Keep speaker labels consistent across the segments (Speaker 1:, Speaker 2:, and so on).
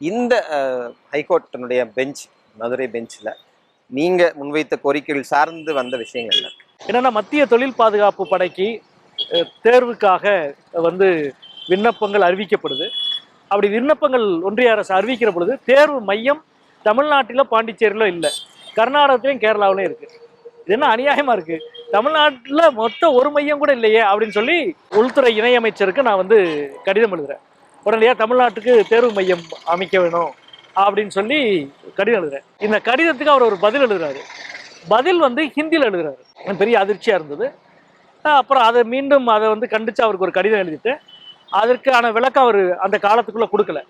Speaker 1: இந்த ஹைகோர்ட்டினுடைய பெஞ்ச் மதுரை பெஞ்சில் நீங்க முன்வைத்த கோரிக்கைகள் சார்ந்து வந்த விஷயங்கள் என்ன?
Speaker 2: என்னன்னா மத்திய தொழில் பாதுகாப்பு படைக்கு தேர்வுக்காக வந்து விண்ணப்பங்கள் அறிவிக்கப்படுது. அப்படி விண்ணப்பங்கள் ஒன்றிய அரசு அறிவிக்கிற பொழுது தேர்வு மையம் தமிழ்நாட்டிலோ பாண்டிச்சேரியிலோ இல்லை. கர்நாடகத்திலையும் கேரளாவிலையும் இருக்கு. இது என்ன அநியாயமா இருக்கு? தமிழ்நாட்டில் மொத்தம் ஒரு மையம் கூட இல்லையே அப்படின்னு சொல்லி உள்துறை இணையமைச்சருக்கு நான் வந்து கடிதம் எழுதுறேன். உடனடியாக தமிழ்நாட்டுக்கு தேர்வு மையம் அமைக்க வேணும் அப்படின்னு சொல்லி கடிதம் எழுதுறேன். இந்த கடிதத்துக்கு அவர் ஒரு பதில் எழுதுறாரு. பதில் வந்து ஹிந்தியில் எழுதுறாரு. எனக்கு பெரிய அதிர்ச்சியாக இருந்தது. அப்புறம் அதை மீண்டும் அதை வந்து கண்டித்து அவருக்கு ஒரு கடிதம் எழுதிட்டு அதற்கான விளக்கம் அவர் அந்த காலத்துக்குள்ளே கொடுக்கல.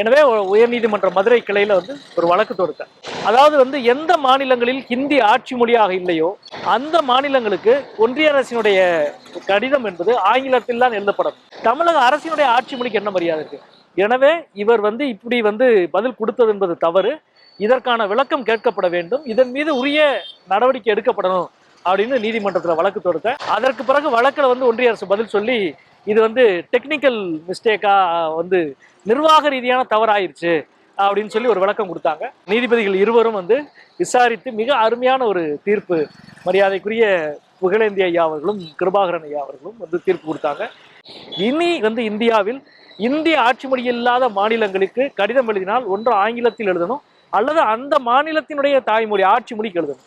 Speaker 2: எனவே உயர்நீதிமன்ற மதுரை கிளையில் வந்து ஒரு வழக்கு தொடுத்தேன் அதாவது வந்து எந்த மாநிலங்களில் ஹிந்தி ஆட்சி மொழியாக இல்லையோ அந்த மாநிலங்களுக்கு ஒன்றிய அரசினுடைய கடிதம் என்பது ஆங்கிலத்தில் தான் எழுதப்படும். தமிழக அரசினுடைய ஆட்சி மொழிக்கு என்ன மரியாதை இருக்கு? எனவே இவர் வந்து இப்படி வந்து பதில் கொடுத்தது என்பது தவறு. இதற்கான விளக்கம் கேட்கப்பட வேண்டும். இதன் மீது உரிய நடவடிக்கை எடுக்கப்படணும் அப்படின்னு நீதிமன்றத்தில் வழக்கு தொடுத்த அதற்கு பிறகு வழக்கில் வந்து ஒன்றிய அரசு பதில் சொல்லி இது வந்து டெக்னிக்கல் மிஸ்டேக்காக வந்து நிர்வாக ரீதியான தவறாயிருச்சு அப்படின்னு சொல்லி ஒரு விளக்கம் கொடுத்தாங்க. நீதிபதிகள் இருவரும் வந்து விசாரித்து மிக அருமையான ஒரு தீர்ப்பு மரியாதைக்குரிய புகழேந்தி ஐயா அவர்களும் கிருபாகரன் ஐயா அவர்களும் வந்து தீர்ப்பு கொடுத்தாங்க. இனி வந்து இந்தியாவில் இந்திய ஆட்சி மொழி இல்லாத மாநிலங்களுக்கு கடிதம் எழுதினால் ஒன்று ஆங்கிலத்தில் எழுதணும் அல்லது அந்த மாநிலத்தினுடைய தாய்மொழி ஆட்சி மொழிக்கு எழுதணும்.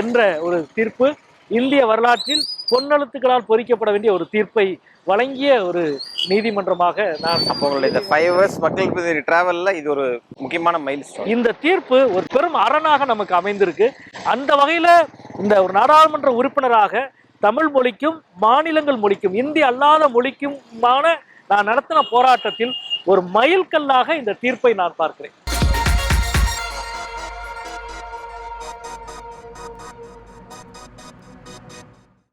Speaker 2: என்ற ஒரு தீர்ப்பு இந்திய வரலாற்றில் பொன்னெழுத்துக்களால் பொறிக்கப்பட வேண்டிய ஒரு தீர்ப்பை வழங்கிய ஒரு நீதிமன்றமாக நான்
Speaker 1: அப்போ இந்த ஃபைவ் ஹவர்ஸ் மக்கள் டிராவலில் இது ஒரு முக்கியமான மைல்
Speaker 2: இந்த தீர்ப்பு ஒரு பெரும் அரணாக நமக்கு அமைந்திருக்கு. அந்த வகையில இந்த ஒரு நாடாளுமன்ற உறுப்பினராக தமிழ் மொழிக்கும் மாநிலங்கள் மொழிக்கும் இந்தி அல்லாத மொழிக்குமான நான் நடத்தின போராட்டத்தில் ஒரு மைல்கல்லாக இந்த தீர்ப்பை நான் பார்க்கிறேன்.